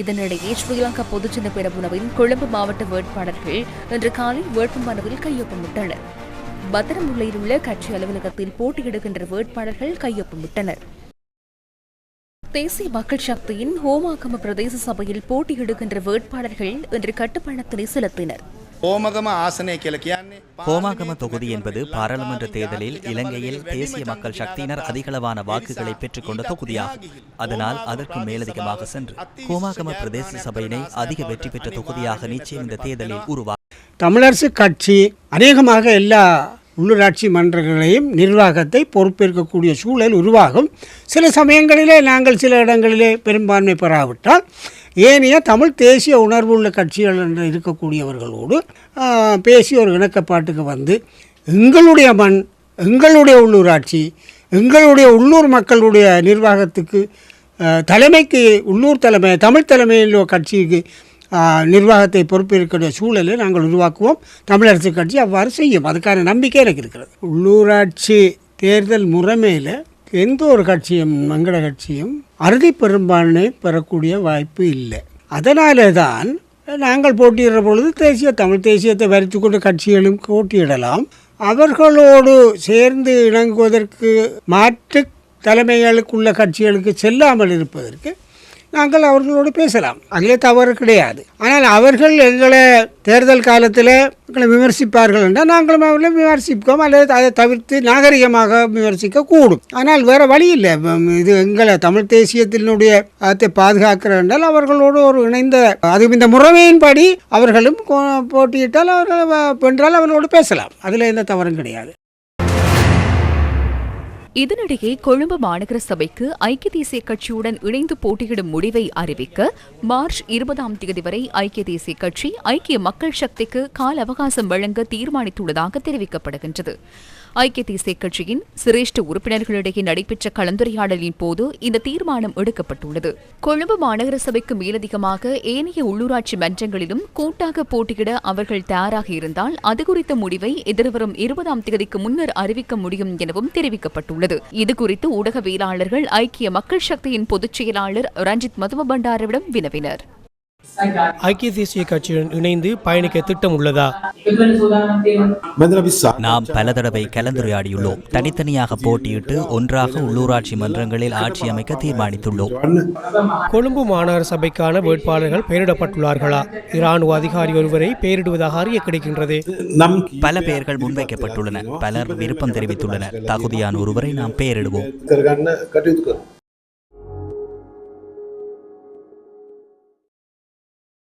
இதனிடையே ஸ்ரீலங்கா பொதுச்சின்ன பெரமுனவின் கொழும்பு மாவட்ட வேட்பாளர்கள் இன்று காலை வேட்புமனுவில் கையொப்பமிட்டனர். பத்திரமுல்லையில் உள்ள கட்சி அலுவலகத்தில் போட்டியிடுகின்ற வேட்பாளர்கள் கையொப்பமிட்டனர். தேசிய மக்கள் சக்தியின் ஹோமாகம பிரதேச சபையில் போட்டியிடுகின்ற வேட்பாளர்கள் இன்று கட்டுப்பணத்தினை செலுத்தினர். ஹோமகம ஆசனை ஹோமாகம தொகுதி என்பது பாராளுமன்ற தேர்தலில் இலங்கையில் தேசிய மக்கள் சக்தியினர் அதிகளவான வாக்குகளை பெற்றுக்கொண்ட தொகுதியாகும். அதனால் அதற்கு மேலதிகமாக சென்று ஹோமாகம பிரதேச சபையினை அதிக வெற்றி பெற்ற தொகுதியாக நிச்சயம் இந்த தேர்தலில் உருவாகும் தமிழரசு கட்சி அநேகமாக எல்லா உள்ளூராட்சி மன்றங்களையும் நிர்வாகத்தை பொறுப்பேற்கக்கூடிய சூழல் உருவாகும். சில சமயங்களிலே நாங்கள் சில இடங்களிலே பெரும்பான்மை பெறாவிட்டால் ஏனைய தமிழ் தேசிய உணர்வு உள்ள கட்சிகள் என்று இருக்கக்கூடியவர்களோடு பேசி ஒரு இணக்கப்பாட்டுக்கு வந்து எங்களுடைய மண் எங்களுடைய உள்ளூராட்சி எங்களுடைய உள்ளூர் மக்களுடைய நிர்வாகத்துக்கு தலைமைக்கு உள்ளூர் தலைமை தமிழ் தலைமையில் கட்சிக்கு நிர்வாகத்தை பொறுப்பேற்கிற சூழலை நாங்கள் உருவாக்குவோம். தமிழரசு கட்சி அவ்வாறு செய்யும். அதுக்கான நம்பிக்கை எனக்கு இருக்கிறது. உள்ளூராட்சி தேர்தல் முறைமையில் எந்த ஒரு கட்சியும் மங்கள கட்சியும் அறுதி பெரும்பான்மை பெறக்கூடிய வாய்ப்பு இல்லை. அதனாலே தான் நாங்கள் போட்டியிடுற பொழுது தேசிய தமிழ் தேசியத்தை வரித்து கொண்டு கட்சிகளும் போட்டியிடலாம். அவர்களோடு சேர்ந்து இணங்குவதற்கு மாற்று தலைமைகளுக்குள்ள கட்சிகளுக்கு செல்லாமல் இருப்பதற்கு நாங்கள் அவர்களோடு பேசலாம். அதிலே தவறு கிடையாது. ஆனால் அவர்கள் எங்களை தேர்தல் காலத்தில் எங்களை விமர்சிப்பார்கள் என்றால் நாங்களும் அவர்களை விமர்சிப்போம். அல்லது அதை தவிர்த்து நாகரிகமாக விமர்சிக்க கூடும் ஆனால் வேறு வழி இல்லை. இது எங்களை தமிழ் தேசியத்தினுடைய அதை பாதுகாக்கிற என்றால் அவர்களோடு ஒரு இணைந்த அது இந்த முறைமையின்படி அவர்களும் கோ- போட்டியிட்டால் அவர்கள் வ- வென்றால் அவர்களோடு பேசலாம். அதில் எந்த தவறும் கிடையாது. இதனிடையே கொழும்பு மாநகர சபைக்கு ஐக்கிய தேசிய கட்சியுடன் இணைந்து போட்டியிடும் முடிவை அறிவிக்க மார்ச் இருபதாம் தேதி வரை ஐக்கிய தேசிய கட்சி ஐக்கிய மக்கள் சக்திக்கு கால அவகாசம் வழங்க தீர்மானித்துள்ளதாக தெரிவிக்கப்படுகின்றது. ஐக்கிய தேசிய கட்சியின் சிரேஷ்ட உறுப்பினர்களிடையே நடைபெற்ற கலந்துரையாடலின் போது இந்த தீர்மானம் எடுக்கப்பட்டுள்ளது. கொழும்பு மாநகர சபைக்கு மேலதிகமாக ஏனைய உள்ளூராட்சி மன்றங்களிலும் கூட்டாக போட்டியிட அவர்கள் தயாராக இருந்தால் அது குறித்த முடிவை எதிர்வரும் இருபதாம் தேதிக்கு முன்னர் அறிவிக்க முடியும் எனவும் தெரிவிக்கப்பட்டுள்ளது. இதுகுறித்து ஊடகவியலாளர்கள் ஐக்கிய மக்கள் சக்தியின் பொதுச் செயலாளர் ரஞ்சித் மதும பண்டாரவிடம் வினவினர். ஐக்கிய தேசிய கட்சியுடன் இணைந்து பயணிக்க திட்டம் உள்ளதா? நாம் பல தடவை கலந்துரையாடியுள்ளோம். தனித்தனியாக போட்டியிட்டு ஒன்றாக உள்ளூராட்சி மன்றங்களில் ஆட்சி அமைக்க தீர்மானித்துள்ளோம். கொழும்பு மாநகர சபைக்கான வேட்பாளர்கள் பெயரிடப்பட்டுள்ளார்களா? இராணுவ அதிகாரி ஒருவரை பெயரிடுவதாக அறிய கிடைக்கின்றது. பல பெயர்கள் முன்வைக்கப்பட்டுள்ளன. பலர் விருப்பம் தெரிவித்துள்ளனர். தகுதியான ஒருவரை நாம் பெயரிடுவோம்.